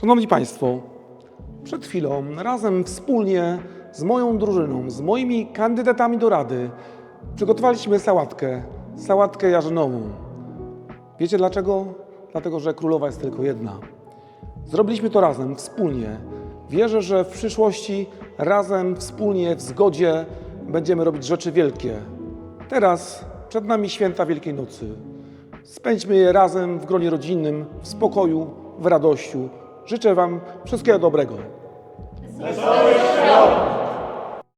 Szanowni Państwo, przed chwilą razem wspólnie z moją drużyną, z moimi kandydatami do rady przygotowaliśmy sałatkę, sałatkę jarzynową. Wiecie dlaczego? Dlatego, że królowa jest tylko jedna. Zrobiliśmy to razem, wspólnie. Wierzę, że w przyszłości razem, wspólnie, w zgodzie będziemy robić rzeczy wielkie. Teraz przed nami święta Wielkiej Nocy. Spędźmy je razem w gronie rodzinnym, w spokoju, w radościu. Życzę Wam wszystkiego dobrego. Wesołych świąt!